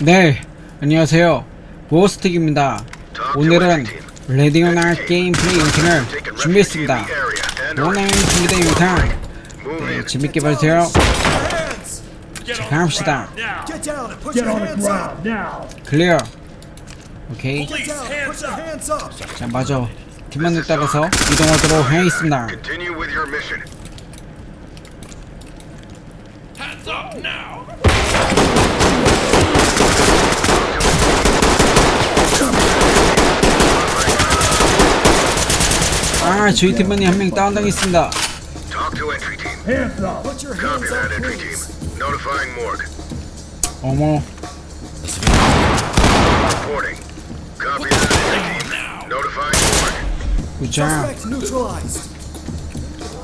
네, 안녕하세요. 고스틱입니다. 오늘은 레디오나 게임 플레이 영상을 준비했습니다. 오늘 준비된 영상 네, 재밌게 봐주세요. 자, 갑시다. Get down and put Get your on the hands up. ground now. 클리어. 오케이. Get down and put your hands up. 자, 맞아. 팀원을 따라서 이동하도록 하겠습니다. Continue with your mission. Hands up now! 아, 저희 팀원이 한 명 다운당했습니다. Hands up. Put your Copy hands that, up, entry please. team. Notifying morgue. 어머, Reporting. Copy that, entry team. Notifying morgue. 구장. Suspect neutralized.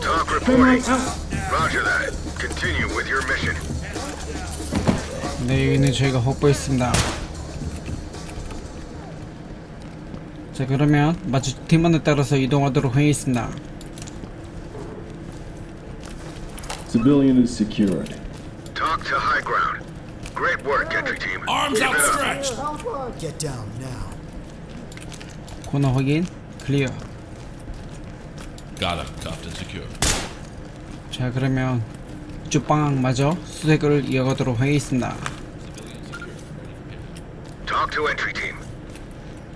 Talk reporting. Roger that. Continue with your mission. 네, 여기는 저희가 확보했습니다. 자, 그러면 마주 팀원을 따라서 이동하도록 하겠습니다. Civilian is secured. Talk to high ground. Great work, entry team. Arms outstretched! Get down now. 코너 확인, 클리어. Got him. Cuffed and secure. 자, 그러면 이쪽 방향 마저 수색을 이어가도록 하겠습니다. Talk to entry team.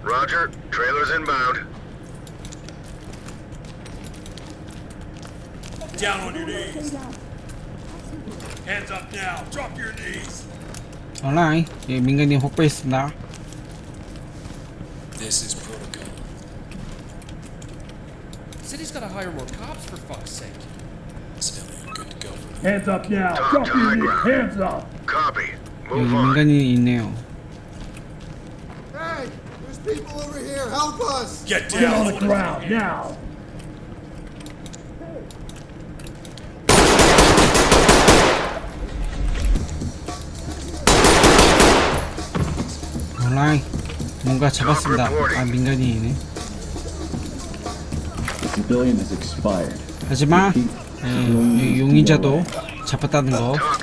Roger. Trailers inbound. Down on your knees. Hands up now. Drop your knees. Alright, ibigay din ko quest na. This is protocol. City's gotta hire more cops for fuck's sake. Still, good to go. Hands up now. Drop your knees. Hands up. Copy. Move on. Hey, there's people over here. Help us. Get down Get on the ground now. 라인, 뭔가 잡았습니다. 아, 민간인이네. 하지만 예, 이 용의자도 잡았다는 거. Uh.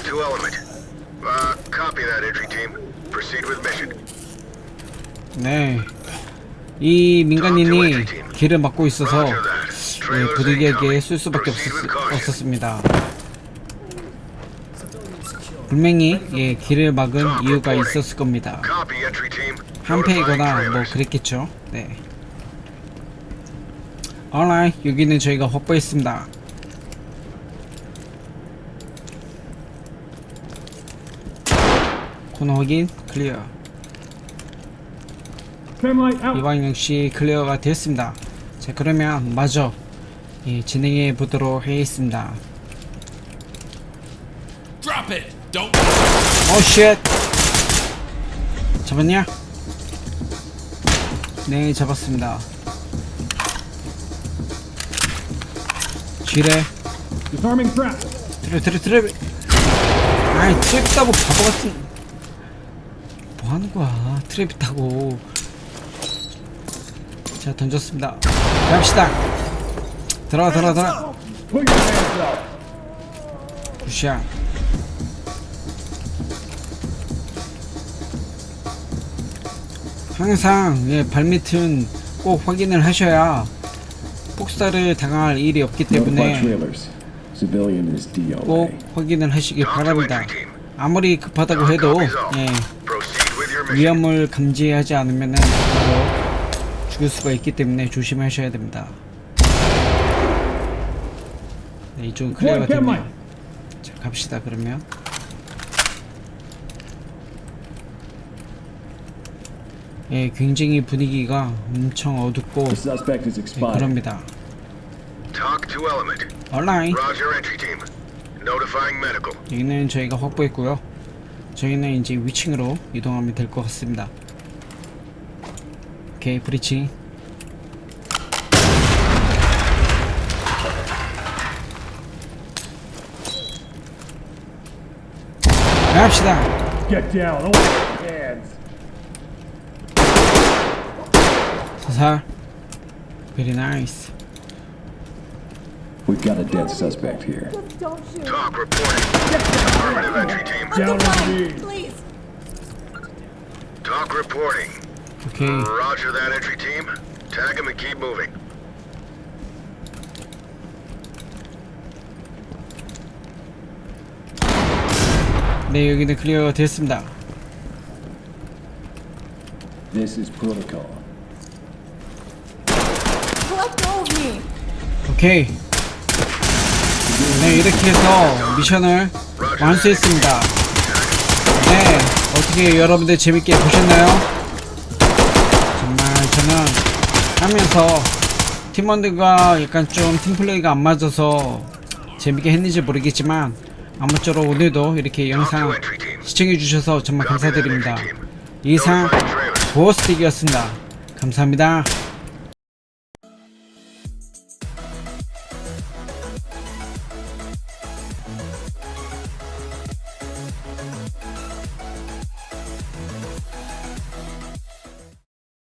네. 이 민간인이 길을 막고 있어서. 예, Trailers 부득이하게. 쓸 수밖에 없었. 없었습니다. 분명히 예, 길을 막은 이유가 있었을 겁니다. 한패이거나 뭐. 그랬겠죠. 네. alright 여기는 저희가 확보했습니다. 코너 확인 클리어. 이방 역시 클리어가 되었습니다. 자 그러면 마저 예, 진행해 보도록 하겠습니다. Drop it. Don't. 오 쉣! 잡았냐? 네 잡았습니다. 지뢰 Disarming trap. 트랩 트랩 트랩 아이 트랩 있다고 바보 같은 뭐 하는 거야 트랩 있다고 자 던졌습니다 갑시다 들어가 들어가 들어가 Put your hands up. 굿샷 항상 예, 발밑은 꼭 확인을 하셔야 폭살을 당할 일이 없기 때문에 꼭. 확인을 하시기 바랍니다. 아무리 급하다고 해도. 예. 위험을 감지하지 않으면은 바로 죽을 수가 있기 때문에 조심하셔야 됩니다. 네, 이쪽은 클리어가 됐네요. 자, 갑시다 그러면. 예, 굉장히 분위기가 엄청 어둡고 예. 그럽니다. Talk to element. 온라인 Roger, entry team. Notifying medical. 여기는 저희가 확보했고요. 저희는 이제 위층으로 이동하면 될 것 같습니다. 오케이 브리칭 나갑시다. 사살. Very nice. We've got a dead suspect here. Don't shoot. Talk reporting. Affirmative entry team. Down on me. Please. Talk reporting. 오케이. Roger that entry team. Tag him and keep moving. 네, 여기는 클리어가 됐습니다. This is protocol. 오케이. 네, 이렇게 해서 미션을 완수했습니다. 네, 어떻게 여러분들 재밌게 보셨나요? 정말 저는 하면서 팀원들과 약간 좀 팀플레이가 안 맞아서 재밌게 했는지 모르겠지만 아무쪼록 오늘도 이렇게 영상 시청해주셔서 정말 감사드립니다. 이상 보어스틱이었습니다. 감사합니다. Thank